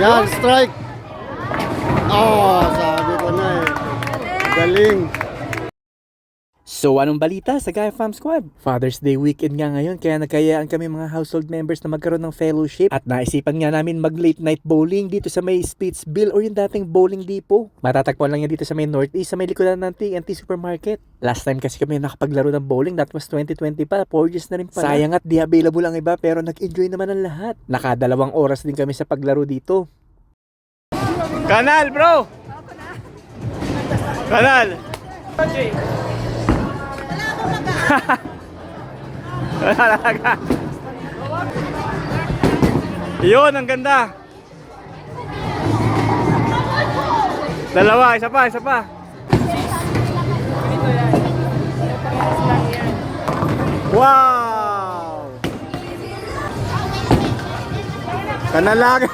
Yan, strike. Oh, sabi ko na eh. Galing. So anong balita sa Gaia Farm Squad? Father's Day weekend nga ngayon kaya nagkayaan kami mga household members na magkaroon ng fellowship at naisipan nga namin mag late night bowling dito sa may Spitsville or yung dating bowling depot. Matatagpuan lang yan dito sa may Northeast sa may likodan ng TNT Supermarket. Last time kasi kami nakapaglaro ng bowling that was 2020 pa, 4 years na rin pala. Sayang at di available ang iba pero nag-enjoy naman ang lahat. Nakadalawang oras din kami sa paglaro dito. Kanal bro! Kanal! Talaga. Yun, ang ganda. Dalawa, isa pa, isa pa. Wow! Kanalaga.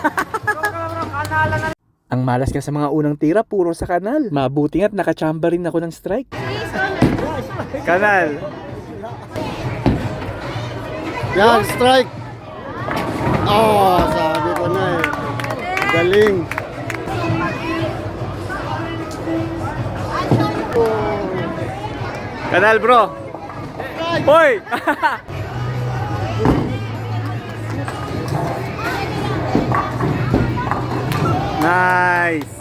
Ang malas ka sa mga unang tira, puro sa kanal. Mabuti nga't nakachamba rin ako ng strike. Kanal. Yan, strike. Oh, sabi ko na eh. Galing. Kanal bro. Hoy! nice.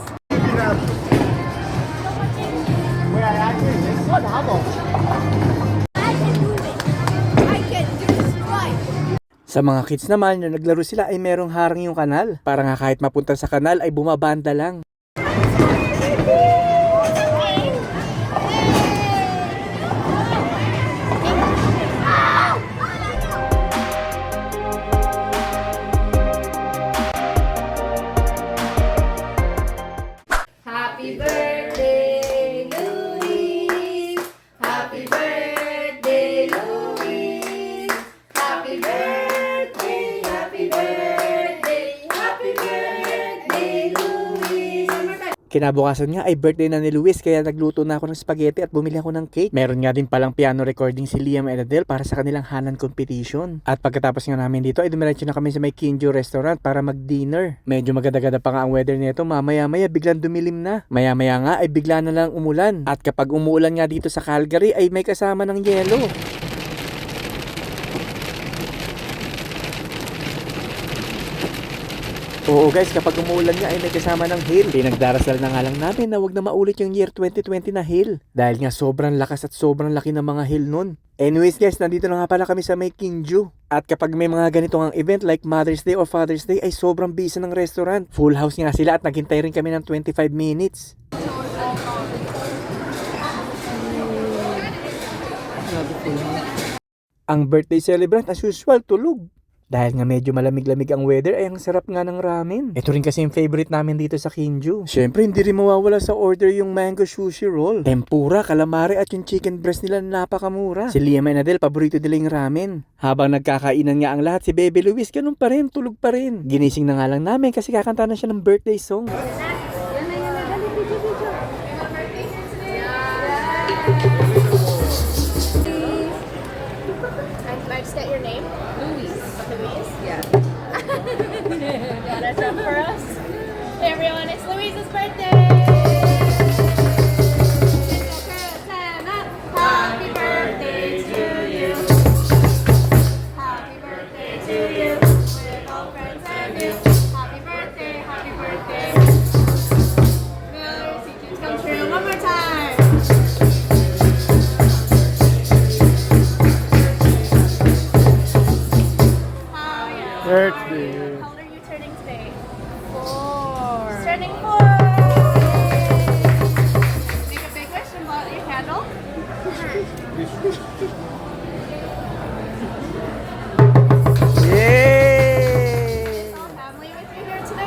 Sa mga kids naman, na naglaro sila ay merong harang yung kanal. Para nga kahit mapunta sa kanal ay bumabanda lang. Kinabukasan nga ay birthday na ni Luis kaya nagluto na ako ng spaghetti at bumili ako ng cake. Meron nga din palang piano recording si Liam and Adele para sa kanilang Hanan competition. At pagkatapos nga namin dito ay dumiretso na kami sa may Kinjo restaurant para mag-dinner. Medyo maganda-ganda pa nga ang weather nito. Mamaya-maya biglang dumilim na. Maya-maya nga ay bigla na lang umulan. At kapag umuulan nga dito sa Calgary ay may kasama ng yelo. Oo guys, kapag umuulan nga ay may kasama ng hail. Pinagdarasal na nga lang namin na wag na maulit yung year 2020 na hail. Dahil nga sobrang lakas at sobrang laki ng mga hail nun. Anyways guys, nandito na nga pala kami sa may Kingju. At kapag may mga ganito ang event like Mother's Day or Father's Day ay sobrang busy ng restaurant. Full house nga sila at naghintay rin kami ng 25 minutes. Ang birthday celebrant as usual tulog. Dahil nga medyo malamig-lamig ang weather ay ang sarap nga ng ramen. Ito rin kasi yung favorite namin dito sa Kinju. Siyempre hindi rin mawawala sa order yung mango sushi roll. Tempura, calamari at yung chicken breast nila na napakamura. Si Liam and Adele, paborito nila yung ramen. Habang nagkakainan nga ang lahat, si Baby Luis ganun pa rin, tulog pa rin. Ginising na nga lang namin kasi kakanta na siya ng birthday song. And I just get your name? Vietnamese.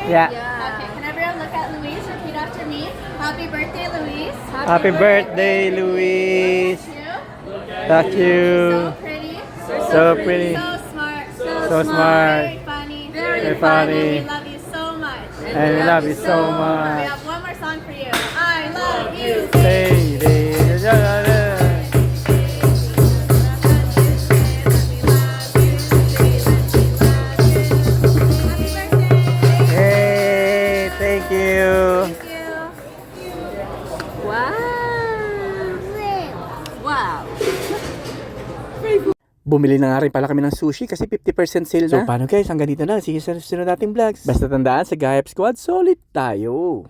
You here today? Yeah. Okay, can everyone look at Louise? Repeat after me. Happy birthday, Louise. Happy birthday, Luis! You. Thank you! So pretty. You're So pretty. So smart. So, So smart. Very funny. Very, Very funny. funny. We love you so much. And we love you so We much. have one more song for you. I love you. Say, Bumili na nga rin pala kami ng sushi kasi 50% sale na. So paano guys, hanggang dito na. You sa susunod nating vlogs. Basta tandaan sa Gayap Squad, solid tayo.